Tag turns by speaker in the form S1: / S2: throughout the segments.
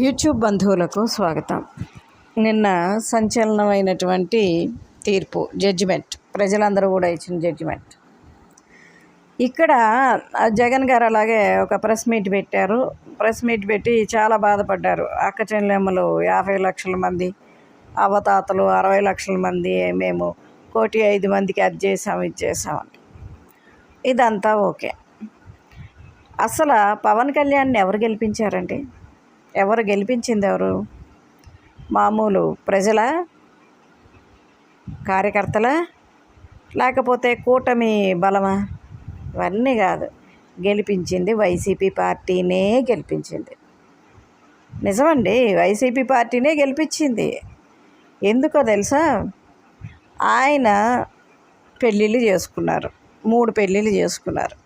S1: YouTube బంధువులకు స్వాగతం. నిన్న సంచలనమైనటువంటి తీర్పు జడ్జిమెంట్ ప్రజలందరూ కూడా ఇచ్చిన జడ్జిమెంట్ ఇక్కడ జగన్ గారు అలాగే ఒక ప్రెస్ మీట్ పెట్టారు. ప్రెస్ మీట్ పెట్టి చాలా బాధపడ్డారు. అక్క చెల్లెమ్మలు యాభై లక్షల మంది అవతాతలు అరవై లక్షల మంది మేము కోటి ఐదు మందికి అది చేసాం ఇది చేసామని ఇదంతా ఓకే. అసలు పవన్ కళ్యాణ్ని ఎవరు గెలిపించారండి? ఎవరు గెలిపించింది ఎవరు? మామూలు ప్రజల కార్యకర్తల లేకపోతే కూటమి బలమా? ఇవన్నీ కాదు. గెలిపించింది వైసీపీ పార్టీనే గెలిపించింది. నిజమండి వైసీపీ పార్టీనే గెలిపించింది. ఎందుకో తెలుసా? ఆయన పెళ్ళిళ్ళు చేసుకున్నారు. మూడు పెళ్ళిళ్ళు చేసుకున్నారు.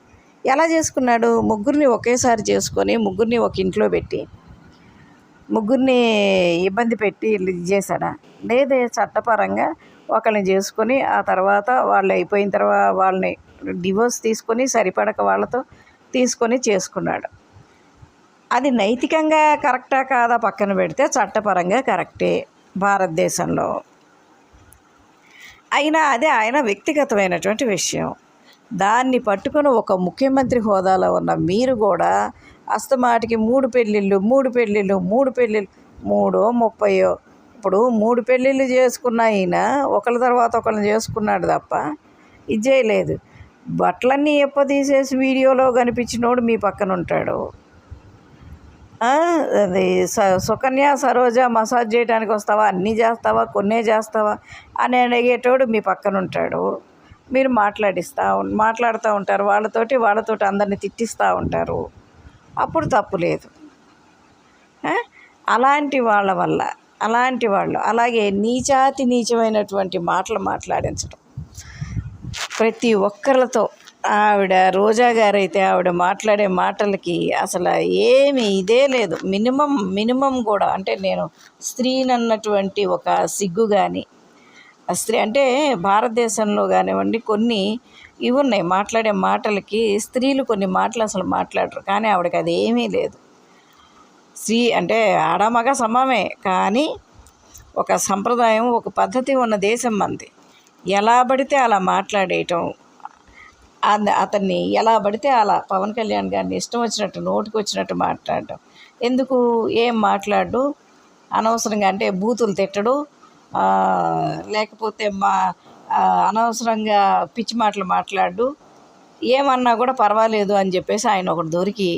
S1: ఎలా చేసుకున్నాడు? ముగ్గురిని ఒకేసారి చేసుకొని ముగ్గురిని ఒక ఇంట్లో పెట్టి ముగ్గురిని ఇబ్బంది పెట్టి ఇది చేశాడా? లేదే చట్టపరంగా ఒకరిని చేసుకొని ఆ తర్వాత వాళ్ళు అయిపోయిన తర్వాత వాళ్ళని డివోర్స్ తీసుకొని సరిపడక వాళ్ళతో తీసుకొని చేసుకున్నాడు. అది నైతికంగా కరెక్టా కాదా పక్కన పెడితే చట్టపరంగా కరెక్టే భారతదేశంలో. అయినా అదే ఆయన వ్యక్తిగతమైనటువంటి విషయం. దాన్ని పట్టుకొని ఒక ముఖ్యమంత్రి హోదాలో ఉన్న మీరు కూడా అస్తమాటికి మూడు పెళ్ళిళ్ళు మూడు పెళ్ళిళ్ళు మూడు పెళ్ళిళ్ళు మూడో ముప్పయో. ఇప్పుడు మూడు పెళ్ళిళ్ళు చేసుకున్న ఈయన ఒకళ్ళ తర్వాత ఒకళ్ళని చేసుకున్నాడు తప్ప ఇది చేయలేదు. బట్టలన్నీ ఎప్ప తీసేసి వీడియోలో కనిపించినోడు మీ పక్కన ఉంటాడు. అది స- సుకన్య సరోజ మసాజ్ చేయడానికి వస్తావా? అన్నీ చేస్తావా? కొన్నే చేస్తావా? అని అడిగేటోడు మీ పక్కన ఉంటాడు. మీరు మాట్లాడిస్తా మాట్లాడుతూ ఉంటారు. వాళ్ళతోటి వాళ్ళతోటి అందరిని తిట్టిస్తూ ఉంటారు. అప్పుడు తప్పు లేదు. అలాంటి వాళ్ళ వల్ల అలాంటి వాళ్ళు అలాగే నీచాతి నీచమైనటువంటి మాటలు మాట్లాడించడం ప్రతి ఒక్కరితో ఆవిడ రోజా గారైతే ఆవిడ మాట్లాడే మాటలకి అసలు ఏమి ఇదే లేదు. మినిమం మినిమం కూడా అంటే నేను స్త్రీనన్నటువంటి ఒక సిగ్గు కానీ స్త్రీ అంటే భారతదేశంలో కానివ్వండి కొన్ని ఇవి ఉన్నాయి మాట్లాడే మాటలకి స్త్రీలు కొన్ని మాటలు అసలు మాట్లాడరు. కానీ ఆవిడకి అది ఏమీ లేదు. స్త్రీ అంటే ఆడమగ సమమే. కానీ ఒక సంప్రదాయం ఒక పద్ధతి ఉన్న దేశం మంది. ఎలా పడితే అలా మాట్లాడేయటం అతన్ని ఎలా పడితే అలా పవన్ కళ్యాణ్ గారిని ఇష్టం వచ్చినట్టు నోటికి వచ్చినట్టు మాట్లాడటం. ఎందుకు? ఏం మాట్లాడు? అనవసరంగా అంటే బూతులు తిట్టడు. లేకపోతే మా అనవసరంగా పిచ్చి మాటలు మాట్లాడు. ఏమన్నా కూడా పర్వాలేదు అని చెప్పేసి ఆయన ఒకటి దొరికి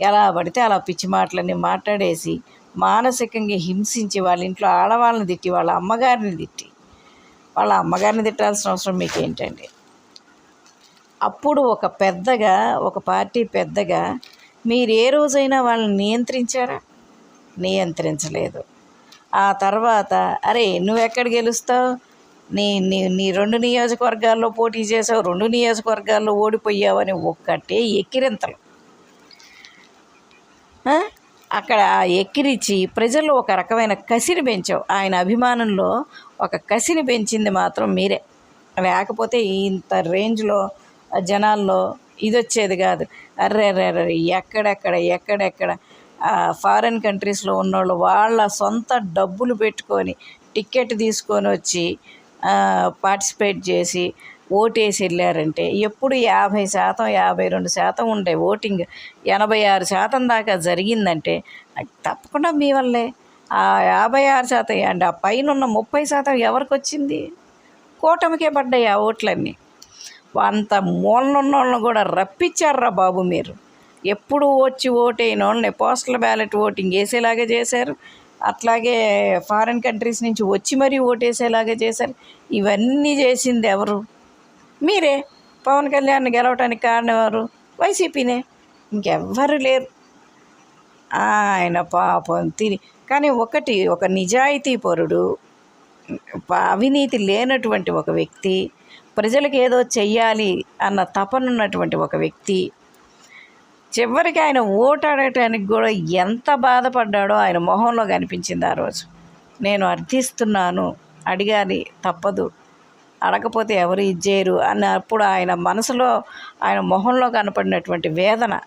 S1: ఎలా పడితే అలా పిచ్చి మాటలన్నీ మాట్లాడేసి మానసికంగా హింసించి వాళ్ళ ఇంట్లో ఆడవాళ్ళని తిట్టి వాళ్ళ అమ్మగారిని తిట్టి. వాళ్ళ అమ్మగారిని తిట్టాల్సిన అవసరం మీకు ఏంటండి అప్పుడు ఒక పెద్దగా ఒక పార్టీ పెద్దగా మీరు ఏ రోజైనా వాళ్ళని నియంత్రించారా? నియంత్రించలేదు. ఆ తర్వాత అరే నువ్వు ఎక్కడ గెలుస్తావు? నీ నీ నీ రెండు నియోజకవర్గాల్లో పోటీ చేసావు రెండు నియోజకవర్గాల్లో ఓడిపోయావని ఒక్కటే ఎక్కిరింతలు. అక్కడ ఆ ఎక్కిరిచి ప్రజల్లో ఒక రకమైన కసిని పెంచావు. ఆయన అభిమానంలో ఒక కసిని పెంచింది మాత్రం మీరే. లేకపోతే ఇంత రేంజ్లో జనాల్లో ఇది వచ్చేది కాదు. అర్రే అర్రే అర్రే ఎక్కడెక్కడ ఎక్కడెక్కడ? ఫారిన్ కంట్రీస్లో ఉన్నోళ్ళు వాళ్ళ సొంత డబ్బులు పెట్టుకొని టికెట్ తీసుకొని వచ్చి పార్టిసిపేట్ చేసి ఓటేసి వెళ్ళారంటే ఎప్పుడు యాభై శాతం యాభై రెండు శాతం ఉండే ఓటింగ్ ఎనభై ఆరు శాతం దాకా జరిగిందంటే అది తప్పకుండా మీ వల్లే. ఆ యాభై ఆరు శాతం అండ్ ఆ పైన ఉన్న ముప్పై శాతం ఎవరికి వచ్చింది? కూటమికే పడ్డాయి ఆ ఓట్లన్నీ. అంత మూలనున్న వాళ్ళని కూడా రప్పించారా బాబు మీరు. ఎప్పుడు వచ్చి ఓటైన వాళ్ళని పోస్టల్ బ్యాలెట్ ఓటింగ్ వేసేలాగా చేశారు. అట్లాగే ఫారిన్ కంట్రీస్ నుంచి వచ్చి మరీ ఓటేసేలాగా చేశారు. ఇవన్నీ చేసింది ఎవరు? మీరే. పవన్ కళ్యాణ్ గెలవటానికి కారణం ఎవరు? వైసీపీనే. ఇంకెవ్వరు లేరు. ఆయన పాపం తిని. కానీ ఒకటి ఒక నిజాయితీ పరుడు అవినీతి లేనటువంటి ఒక వ్యక్తి ప్రజలకు ఏదో చెయ్యాలి అన్న తపనున్నటువంటి ఒక వ్యక్తి చివరికి ఆయన ఓటాడటానికి కూడా ఎంత బాధపడ్డాడో ఆయన మొహంలో కనిపించింది ఆ రోజు. నేను అర్థిస్తున్నాను అడిగాలి తప్పదు. అడగపోతే ఎవరు ఇచ్చేయరు అన్నప్పుడు ఆయన మనసులో ఆయన మొహంలో కనపడినటువంటి వేదన.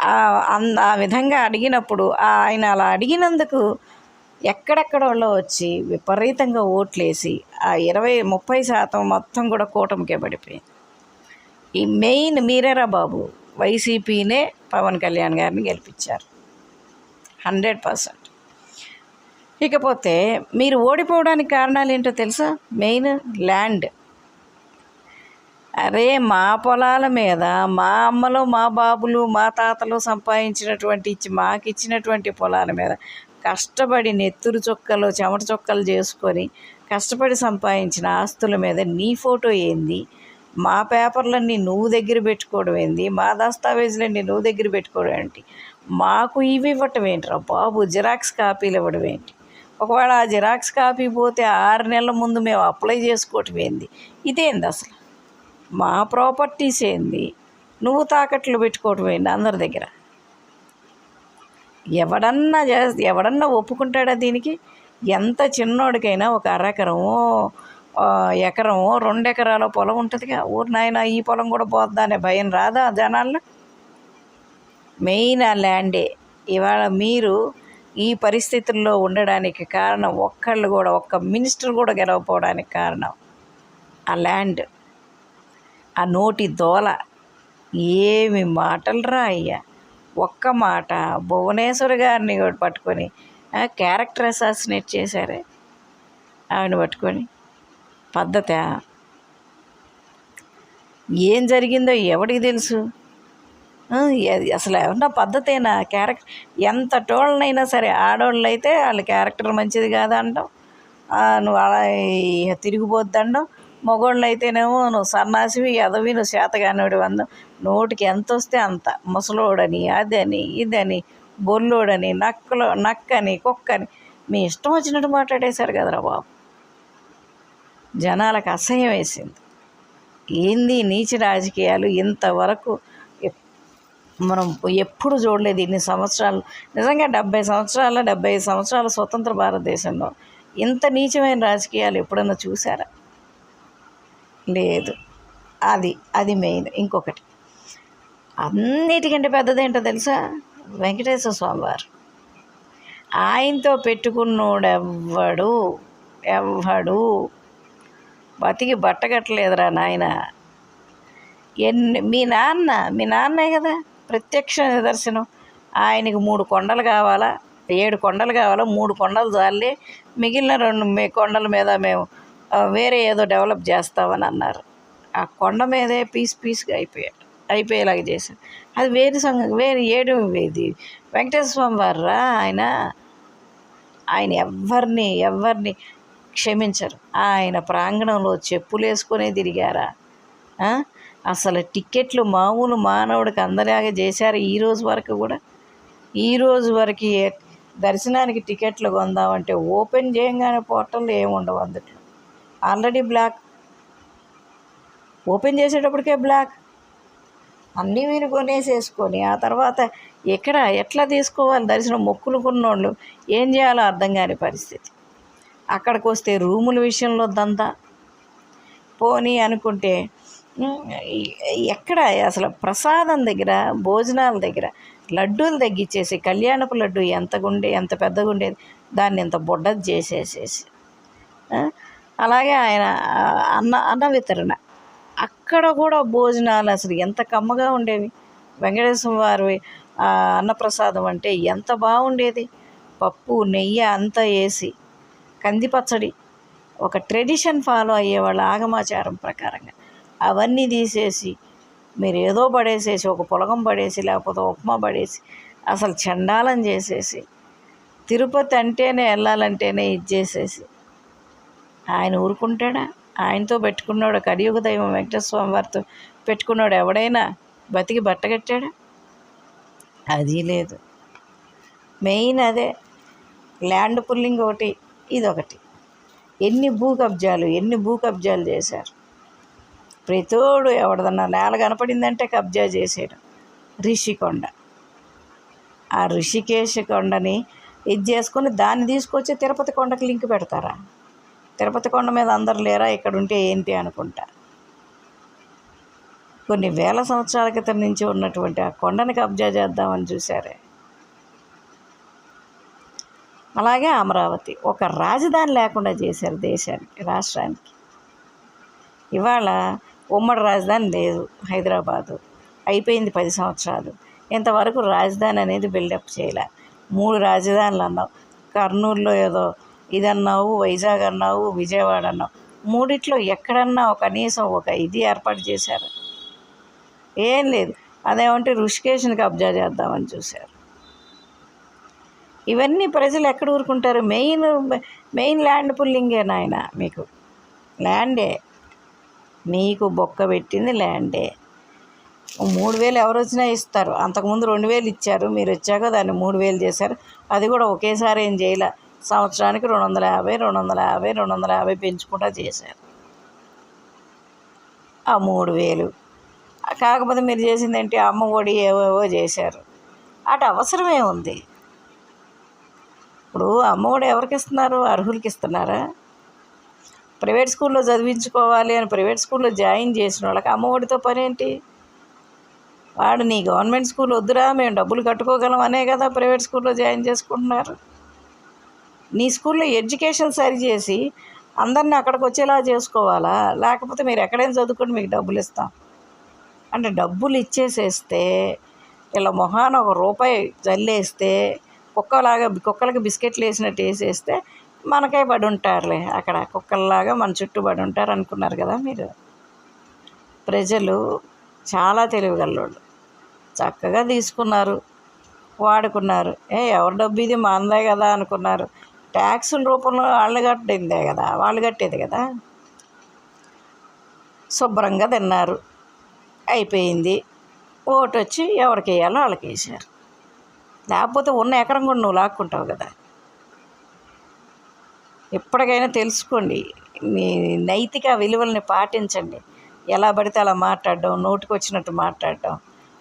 S1: ఆ- ఆ విధంగా అడిగినప్పుడు ఆయన అలా అడిగినందుకు ఎక్కడెక్కడోళ్ళో వచ్చి విపరీతంగా ఓట్లేసి ఆ ఇరవై ముప్పై శాతం మొత్తం కూడా కూటమికే పడిపోయింది. ఈ మెయిన్ మీరేరా బాబు? వైసీపీనే పవన్ కళ్యాణ్ గారిని గెలిపించారు. Hundred percent. ఇకపోతే మీరు ఓడిపోవడానికి కారణాలు ఏంటో తెలుసా? Main land. అరే మా పొలాల మీద మా అమ్మలు మా బాబులు మా తాతలు సంపాదించినటువంటి ఇచ్చి మాకు ఇచ్చినటువంటి పొలాల మీద కష్టపడి నెత్తురు చొక్కలు చెమట చొక్కలు చేసుకొని కష్టపడి సంపాదించిన ఆస్తుల మీద నీ ఫోటో ఏంది? మా పేపర్లన్నీ నువ్వు దగ్గర పెట్టుకోవడం ఏంది? మా దస్తావేజులన్నీ నువ్వు దగ్గర పెట్టుకోవడం ఏంటి? మాకు ఇవి ఇవ్వటం ఏంటిరా బాబు? జిరాక్స్ కాపీలు ఇవ్వడం ఏంటి? ఒకవేళ ఆ జిరాక్స్ కాపీ పోతే ఆరు నెలల ముందు మేము అప్లై చేసుకోవటం ఏంది? ఇదేంది అసలు? మా ప్రాపర్టీస్ ఏంది? నువ్వు తాకట్లు పెట్టుకోవటం ఏంటి అందరి దగ్గర? ఎవడన్నా చే ఎవడన్నా ఒప్పుకుంటాడా దీనికి? ఎంత చిన్నోడికైనా ఒక అరెకరమో ఎకరం రెండు ఎకరాల పొలం ఉంటుందిగా. ఊరు నాయన ఈ పొలం కూడా పోద్దా అనే భయం రాదా జనాల్లో? మెయిన్ ఆ ల్యాండే. ఇవాళ మీరు ఈ పరిస్థితుల్లో ఉండడానికి కారణం ఒక్కళ్ళు కూడా ఒక్క మినిస్టర్ కూడా గెలవపోవడానికి కారణం ఆ ల్యాండ్. ఆ నోటి దోల. ఏమి మాటలు రా అయ్యా. ఒక్క మాట భువనేశ్వర్ గారిని కూడా పట్టుకొని క్యారెక్టర్ అసాసినేట్ చేశారే. ఆవిడ పట్టుకొని. పద్ధత? ఏం జరిగిందో ఎవడికి తెలుసు? అసలు ఏమన్నా పద్ధతేనా? క్యారెక్టర్ ఎంత టోళ్ళనైనా సరే ఆడవాళ్ళు అయితే వాళ్ళ క్యారెక్టర్ మంచిది కాదంటాం నువ్వు అలా ఈ తిరిగిపోద్దండం మగోళ్ళు అయితేనేమో నువ్వు సన్నాసివి ఎదవి నువ్వు శాతగానోడి వందం నోటికి ఎంత వస్తే అంత. ముసలోడని అదని ఇదని బొల్లోడని నక్కలో నక్కని కుక్కని. మీ ఇష్టం వచ్చినట్టు మాట్లాడేశారు కదరా బాబు. జనాలకు అసహ్యం వేసింది. ఏంది నీచ రాజకీయాలు? ఇంతవరకు మనం ఎప్పుడు చూడలేదు ఇన్ని సంవత్సరాలు. నిజంగా డెబ్బై సంవత్సరాల డెబ్బై ఐదు సంవత్సరాల స్వతంత్ర భారతదేశంలో ఇంత నీచమైన రాజకీయాలు ఎప్పుడన్నా చూసారా లేదు. అది అది మెయిన్. ఇంకొకటి. అన్నిటికంటే పెద్దదేంటో తెలుసా? వెంకటేశ్వర స్వామి వారు ఆయనతో పెట్టుకున్నోడెవ్వడు ఎవ్వడు బతికి బట్టగట్టలేదురా నాయన. ఎన్ని మీ నాన్న మీ నాన్నే కదా ప్రత్యక్ష నిదర్శనం. ఆయనకి మూడు కొండలు కావాలా? ఏడు కొండలు కావాలా? మూడు కొండలు చాలే మిగిలిన రెండు మీ కొండల మీద మేము వేరే ఏదో డెవలప్ చేస్తామని అన్నారు. ఆ కొండ మీదే పీస్ పీస్గా అయిపోయాడు అయిపోయేలాగా చేశారు. అది వేరే సంగ వేరు ఏడు ఇది. వెంకటేశ్వర స్వామి వారు ఆయన? ఆయన ఎవరిని ఎవరిని క్షమించరు. ఆయన ప్రాంగణంలో చెప్పులేసుకునే తిరిగారా? అసలు టికెట్లు మామూలు మానవుడికి అందలాగా చేశారు ఈ రోజు వరకు కూడా? ఈ రోజు వరకు దర్శనానికి టికెట్లు కొందామంటే ఓపెన్ చేయంగానే పోర్టల్ ఏమి ఉండవు అందులో ఆల్రెడీ బ్లాక్. ఓపెన్ చేసేటప్పటికే బ్లాక్. అన్నీ మీరు కొనేసేసుకొని ఆ తర్వాత ఎక్కడ ఎట్లా తీసుకోవాలి? దర్శనం మొక్కులు కొన్నోళ్ళు ఏం చేయాలో అర్థం కాని పరిస్థితి. అక్కడికి వస్తే రూముల విషయంలో దందా. పోనీ అనుకుంటే ఎక్కడ అసలు ప్రసాదం దగ్గర భోజనాల దగ్గర లడ్డూలు తగ్గించేసి కళ్యాణపు లడ్డు ఎంత గుండే ఎంత పెద్దగా ఉండేది దాన్ని ఇంత బుడ్డది చేసేసేసి అలాగే ఆయన అన్న అన్న వితరణ. అక్కడ కూడా భోజనాలు అసలు ఎంత కమ్మగా ఉండేవి. వెంకటేశ్వర వారి అన్నప్రసాదం అంటే ఎంత బాగుండేది. పప్పు నెయ్యి అంతా వేసి కంది పచ్చడి ఒక ట్రెడిషన్ ఫాలో అయ్యే వాళ్ళ ఆగమాచారం ప్రకారంగా. అవన్నీ తీసేసి మీరు ఏదో పడేసేసి ఒక పులగం పడేసి లేకపోతే ఉప్మా పడేసి అసలు చండాలం చేసేసి తిరుపతి అంటేనే వెళ్ళాలంటేనే ఇది చేసేసి ఆయన ఊరుకుంటాడా? ఆయనతో పెట్టుకున్నాడు కలియుగ దైవం వెంకటస్వామి వారితో పెట్టుకున్నాడు ఎవడైనా బతికి బట్టగట్టాడా అది లేదు. మెయిన్ అదే. ల్యాండ్ పుల్లింగ్ ఒకటి ఇదొకటి. ఎన్ని భూ కబ్జాలు ఎన్ని భూ కబ్జాలు చేశారు? ప్రతోడు ఎవడదన్నా నేల కనపడిందంటే కబ్జా చేసేయడం. రిషికొండ ఆ ఋషికేశ కొండని ఇది చేసుకొని దాన్ని తీసుకొచ్చి తిరుపతి కొండకి లింక్ పెడతారా? తిరుపతి కొండ మీద అందరు లేరా? ఇక్కడ ఉంటే ఏంటి అనుకుంటా. కొన్ని వేల సంవత్సరాల క్రితం నుంచి ఉన్నటువంటి ఆ కొండని కబ్జా చేద్దామని చూశారే. అలాగే అమరావతి. ఒక రాజధాని లేకుండా చేశారు దేశానికి రాష్ట్రానికి. ఇవాళ ఉమ్మడి రాజధాని లేదు హైదరాబాదు. అయిపోయింది పది సంవత్సరాలు. ఇంతవరకు రాజధాని అనేది బిల్డప్ చేయలే. మూడు రాజధానులు అన్నావు. కర్నూలులో ఏదో ఇది అన్నావు వైజాగ్ అన్నావు విజయవాడ అన్నావు. మూడిట్లో ఎక్కడన్నా ఒక కనీసం ఒక ఇది ఏర్పాటు చేశారు. ఏం లేదు. అదేమంటే ఋషికేశ్ని కబ్జా చేద్దామని చూశారు. ఇవన్నీ ప్రజలు ఎక్కడ ఊరుకుంటారు? మెయిన్ మెయిన్ ల్యాండ్ పుల్లింగే నాయన మీకు. ల్యాండే. మీకు బొక్క పెట్టింది ల్యాండే. మూడు వేలు ఎవరు వచ్చినా ఇస్తారు. అంతకుముందు రెండు వేలు ఇచ్చారు. మీరు వచ్చాక దాన్ని మూడు వేలు చేశారు. అది కూడా ఒకేసారి ఏం చేయలే. సంవత్సరానికి రెండు వందల యాభై రెండు వందల యాభై రెండు వందల యాభై పెంచుకుంటా చేశారు. ఆ మూడు వేలు. కాకపోతే మీరు చేసింది ఏంటి అమ్మ ఒడి ఏవేవో చేశారు. అటు అవసరమే ఉంది. ఇప్పుడు అమ్మఒడి ఎవరికి ఇస్తున్నారు? అర్హులకి ఇస్తున్నారా? ప్రైవేట్ స్కూల్లో చదివించుకోవాలి అని ప్రైవేట్ స్కూల్లో జాయిన్ చేసిన వాళ్ళకి అమ్మఒడితో పని ఏంటి వాడు నీ గవర్నమెంట్ స్కూల్ వద్దురా మేము డబ్బులు కట్టుకోగలం అనే కదా ప్రైవేట్ స్కూల్లో జాయిన్ చేసుకుంటున్నారు. నీ స్కూల్లో ఎడ్యుకేషన్ సరి చేసి అందరిని అక్కడికి వచ్చేలా చేసుకోవాలా? లేకపోతే మీరు ఎక్కడైనా చదువుకొని మీకు డబ్బులు ఇస్తాం. అంటే డబ్బులు ఇచ్చేసేస్తే ఇలా మొహాన ఒక రూపాయి జల్లేస్తే కుక్కలాగా కుక్కలకి బిస్కెట్లు వేసినట్టు వేసేస్తే మనకే పడి ఉంటారులే. అక్కడ కుక్కల్లాగా మన చుట్టూ పడి ఉంటారు అనుకున్నారు కదా మీరు. ప్రజలు చాలా తెలివిగల్లోళ్ళు చక్కగా తీసుకున్నారు వాడుకున్నారు. ఏ ఎవరి డబ్బు ఇది మందే కదా అనుకున్నారు. ట్యాక్సుల రూపంలో వాళ్ళు కట్టిందే కదా వాళ్ళు కట్టేది కదా. శుభ్రంగా తిన్నారు. అయిపోయింది. ఓటు వచ్చి ఎవరికి వేయాలో వాళ్ళకి వేసారు లేకపోతే ఉన్న ఎకరం కూడా నువ్వు లాక్కుంటావు కదా. ఎప్పటికైనా తెలుసుకోండి మీ నైతిక విలువల్ని పాటించండి. ఎలా పడితే అలా మాట్లాడడం నోటికి వచ్చినట్టు మాట్లాడడం.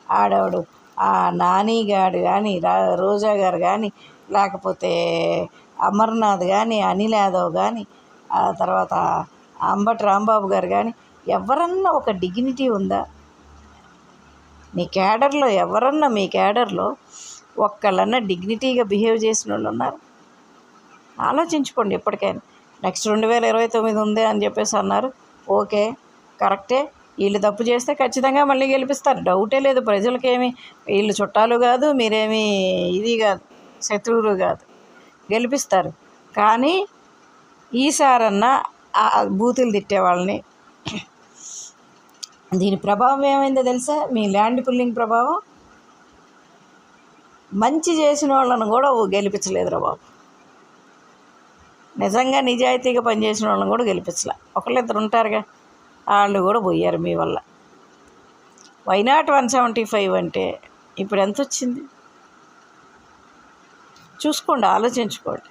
S1: ఆడవాడు ఆ నానిగాడు కానీ రా రోజా గారు కానీ లేకపోతే అమర్నాథ్ కానీ అనిల్ యాదవ్ కానీ ఆ తర్వాత అంబటి రాంబాబు గారు కానీ ఎవరన్నా ఒక డిగ్నిటీ ఉందా? మీ క్యాడర్లో ఎవరన్నా మీ క్యాడర్లో ఒక్కళ్ళన్నా డిగ్నిటీగా బిహేవ్ చేసిన వాళ్ళు ఉన్నారు. ఆలోచించుకోండి ఎప్పటికైనా. నెక్స్ట్ రెండు వేల ఇరవై తొమ్మిది ఉంది అని చెప్పేసి అన్నారు. ఓకే కరెక్టే. వీళ్ళు తప్పు చేస్తే ఖచ్చితంగా మళ్ళీ గెలిపిస్తారు. డౌటే లేదు. ప్రజలకేమి వీళ్ళు చుట్టాలు కాదు మీరేమి ఇది కాదు శత్రువులు కాదు. గెలిపిస్తారు. కానీ ఈసారన్నా ఆ బూతులు తిట్టే వాళ్ళని. దీని ప్రభావం ఏమైందో తెలుసా? మీ ల్యాండ్ పుల్లింగ్ ప్రభావం. మంచి చేసిన వాళ్ళను కూడా గెలిపించలేదురా బాబు. నిజంగా నిజాయితీగా పనిచేసిన వాళ్ళని కూడా గెలిపించలే. ఒకళ్ళిద్దరు ఉంటారుగా వాళ్ళు కూడా పోయారు మీ వల్ల. వైనాట్ వన్ సెవెంటీ ఫైవ్ అంటే ఇప్పుడు ఎంత వచ్చింది చూసుకోండి ఆలోచించుకోండి.